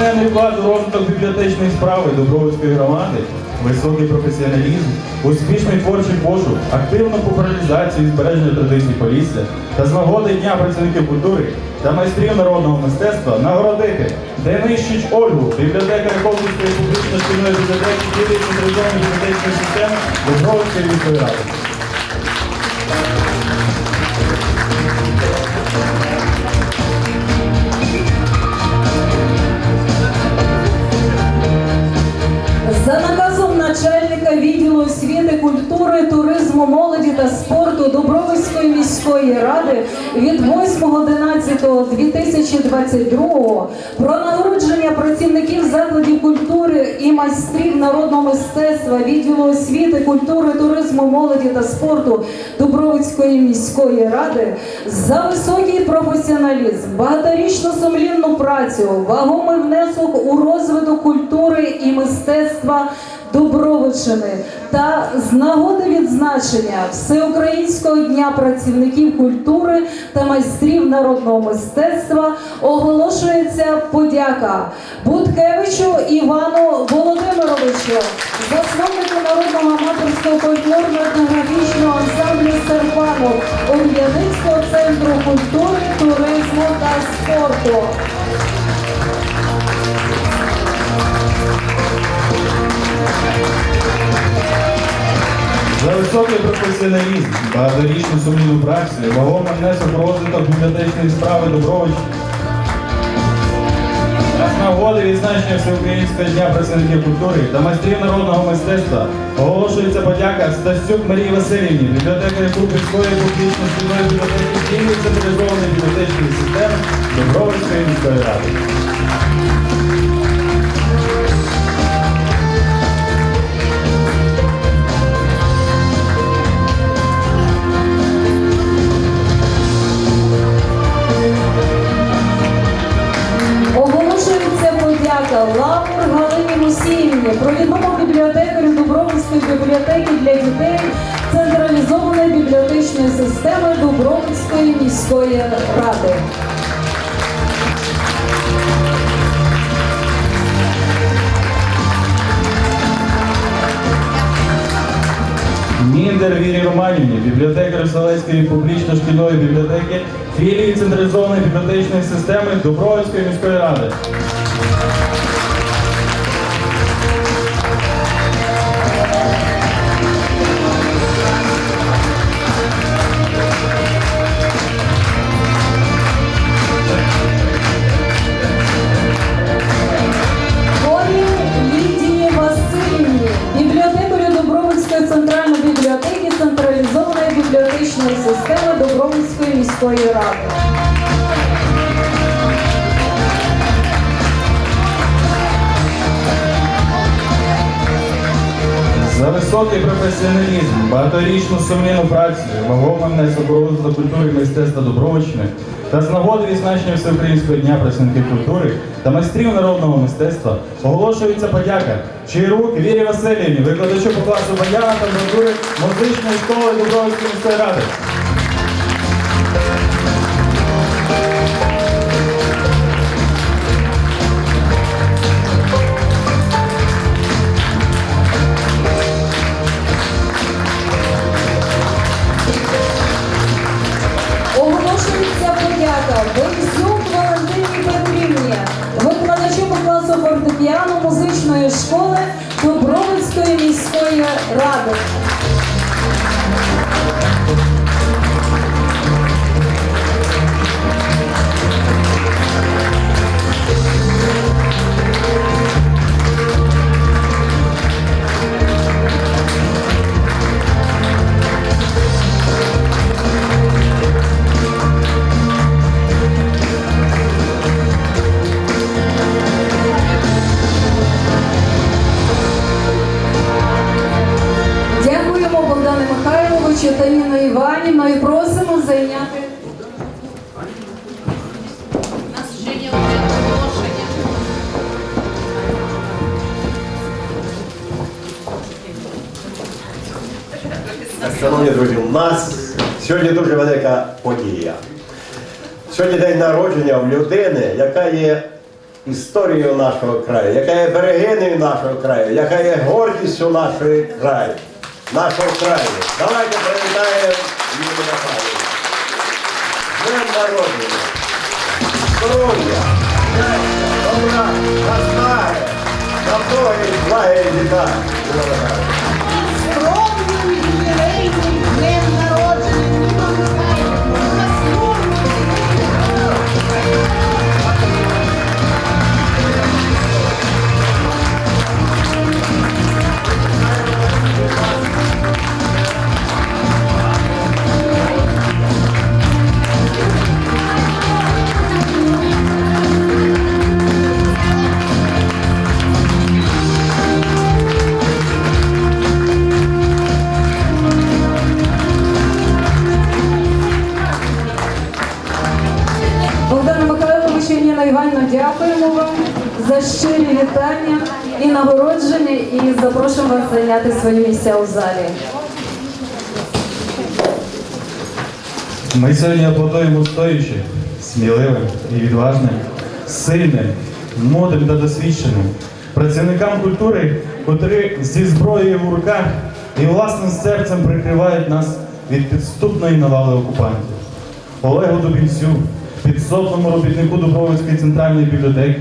Незмінний вклад у розвиток бібліотечної справи Дубровицької громади, високий професіоналізм, успішний творчий пошук, активну популяризацію збереження традицій Полісся та з нагоди Дня працівників культури та майстрів народного мистецтва нагородити Денищич Ольгу, бібліотекаря Колківської публічної шкільної бібліотеки Києві централізованої бібліотечної системи Дубровицької міської ради. Ради від 8.11.2022 про нагородження працівників закладів культури і майстрів народного мистецтва відділу освіти, культури, туризму, молоді та спорту Дубровицької міської ради за високий професіоналізм, багаторічну сумлінну працю, вагомий внесок у розвиток культури і мистецтва Дубровичини та з нагоди відзначення Всеукраїнського дня працівників культури та майстрів народного мистецтва оголошується подяка Буткевичу Івану Володимировичу, засновнику народного аматорського фольклорно-етнографічного ансамблю Серпанов Ульяницького центру культури, туризму та спорту. За високий професіоналізм, багаторічну сумлінну працю, і вагомий внесок розвиток бібліотечної справи Дубрович. з нагоди відзначення Всеукраїнського дня працівників культури та майстрів народного мистецтва оголошується подяка Стасюк Марії Васильівні, бібліотекарі Купівської публічної шкільної бібліотеки Києві централізованої бібліотечної системи Дубровицької міської ради. Системи Дубровицької міської ради. Міндер Вірі Романівні, бібліотекар Селецької публічно-шкільної бібліотеки, філії централізованої бібліотечної системи Дубровицької міської ради. Міської ради. За високий професіоналізм, багаторічну сумлінну працю, вагомий внесок культури мистецтва Дубровичини та з нагоди відзначення Всеукраїнського дня працівників культури та майстрів народного мистецтва оголошується подяка Чайрук Вірі Васильівні, викладачу по класу баяна та бандури музичної школи Дубровицької міської ради. Фортепіано музичної школи Дубровицької міської ради. Шановні друзі, у нас сьогодні дуже велика подія. Сьогодні день народження в людини, яка є історією нашого краю, яка є берегиною нашого краю, яка є гордістю нашої краю, нашого краю. Давайте привітаємо Юрію Михайловну. Днем народження! Здоров'я! щастя, Добра! Наснаги! На многі благі літа! Михайловича і Ніна Іванівна, дякуємо вам за щирі вітання і нагородження, і запрошуємо вас зайняти свої місця у залі. Ми сьогодні аплодуємо стоячи, сміливим і відважним, сильним, мудрим та досвідченим працівникам культури, котрі зі зброєю в руках і власним серцем прикривають нас від підступної навали окупантів. Олегу Дубінцю, підсобному робітнику Дубровицької центральної бібліотеки,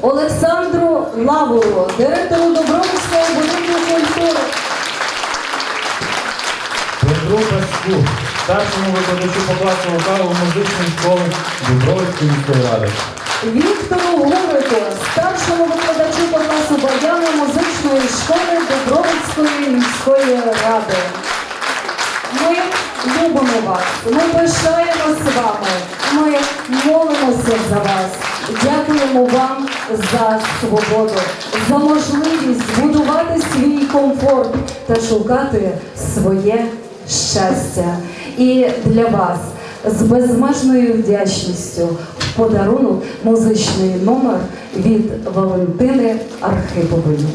Олександру Лавуру, директору Добровольського будинку культури. Петру Паську, старшому викладачу по класу вокалу музичної школи Дубровицької міської ради. Віктору Гурику, старшому викладачу по класу баяну музичної школи Добровицької міської ради. Ми любимо вас, ми пишаємося вами, ми молимося за вас. Дякуємо вам за свободу, за можливість будувати свій комфорт та шукати своє щастя. І для вас з безмежною вдячністю в подарунок музичний номер від Валентини Архипової.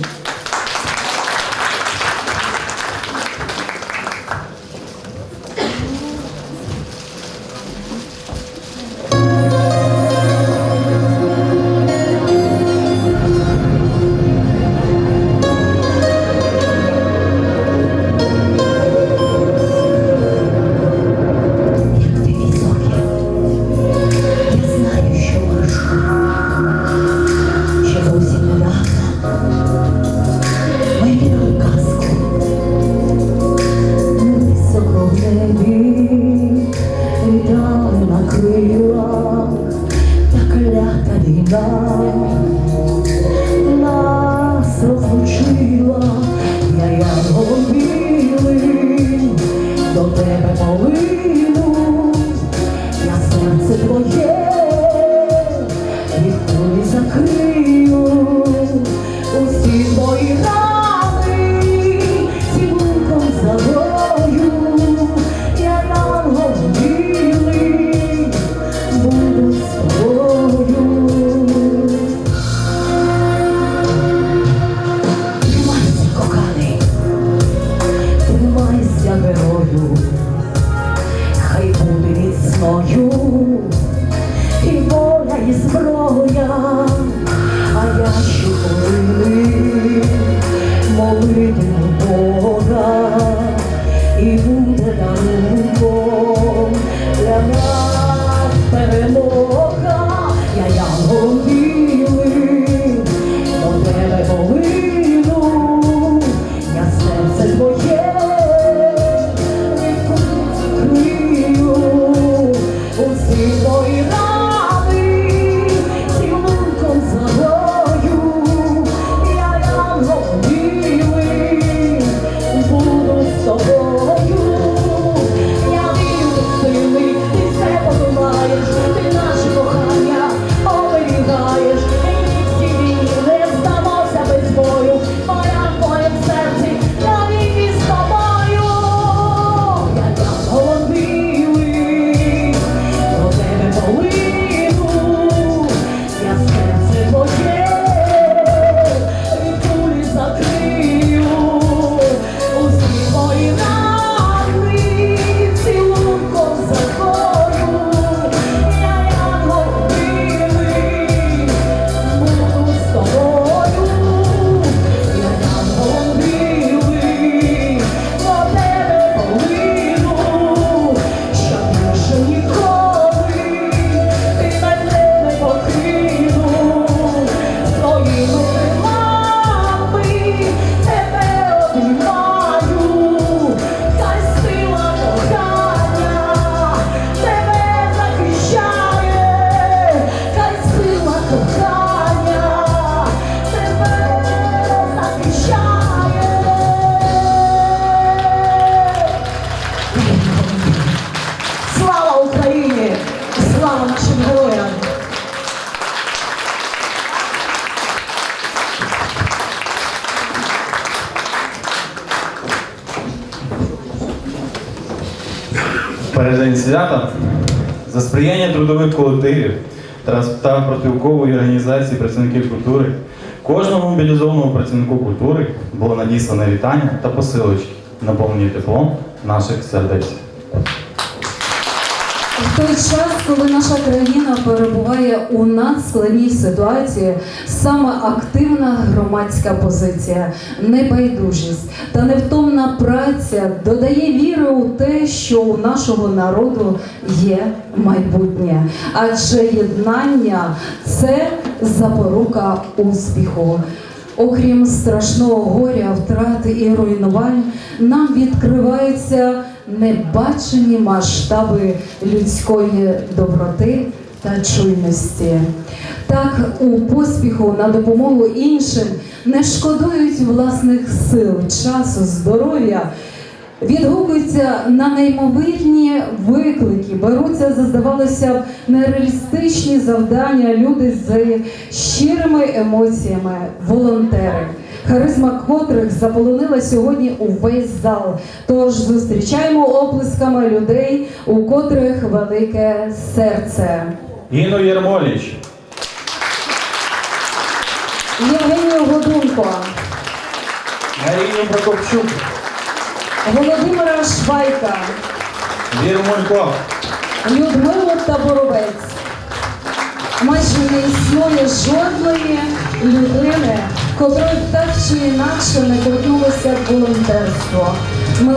тебе молив. і воля, і зброя. Передень свята за сприяння трудових колективів та профспілкової організації працівників культури кожному мобілізованому працівнику культури було надіслане вітання та посилочки, наповнені теплом наших сердець. В той час, коли наша країна перебуває у надскладній ситуації, саме активна громадська позиція, небайдужість та невтомна праця додає віри у те, що у нашого народу є майбутнє, адже єднання це запорука успіху. Окрім страшного горя, втрати і руйнувань, нам відкриваються небачені масштаби людської доброти та чуйності. Так, у поспіху на допомогу іншим не шкодують власних сил, часу, здоров'я. Відгукуються на неймовірні виклики, беруться за здавалося б нереалістичні завдання люди з щирими емоціями, волонтери, харизма котрих заполонила сьогодні увесь зал. Тож зустрічаємо оплесками людей, у котрих велике серце. Інну Єрмоліч, Євгенію Годунко, Марію Прокопчук, Володимира Швайка, Віру Мулько, Таборовець. Майже не існує жодної людини, котрої так чи інакше не торкнулося волонтерство. Ми